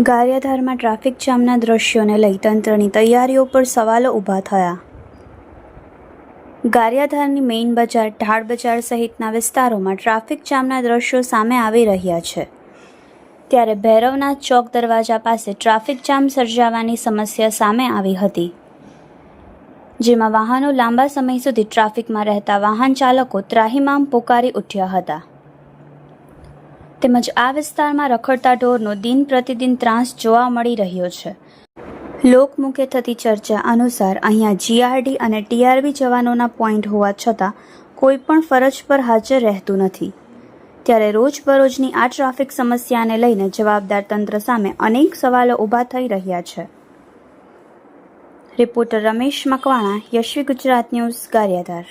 ગારિયાધારમાં traffic જામના દ્રશ્યોને લઈ તંત્રની તૈયારીઓ પર સવાલો ઊભા થયા. ગારિયાધારની મેઇન બજાર, ઢાળ બજાર સહિતના વિસ્તારોમાં ટ્રાફિક જામના દ્રશ્યો સામે આવી રહ્યા છે. ત્યારે ભૈરવનાથ ચોક દરવાજા પાસે ટ્રાફિક જામ સર્જાવાની સમસ્યા સામે આવી હતી. જેમાં વાહનો લાંબા સમય સુધી ટ્રાફિકમાં રહેતા વાહન ચાલકો ત્રાહિમામ પોકારી ઉઠ્યા હતા. તેમજ આ વિસ્તારમાં રખડતા ઢોરનો દિન પ્રતિદિન ત્રાસ જોવા મળી રહ્યો છે. લોકમુખે થતી ચર્ચા અનુસાર અહીંયા જીઆરડી અને ટીઆરબી જવાનોના પોઈન્ટ હોવા છતાં કોઈ પણ ફરજ પર હાજર રહેતું નથી. ત્યારે રોજબરોજની આ ટ્રાફિક સમસ્યાને લઈને જવાબદાર તંત્ર સામે અનેક સવાલો ઊભા થઈ રહ્યા છે. Reporter Ramesh Makwana Yashvi Gujarat news Gariyadhar.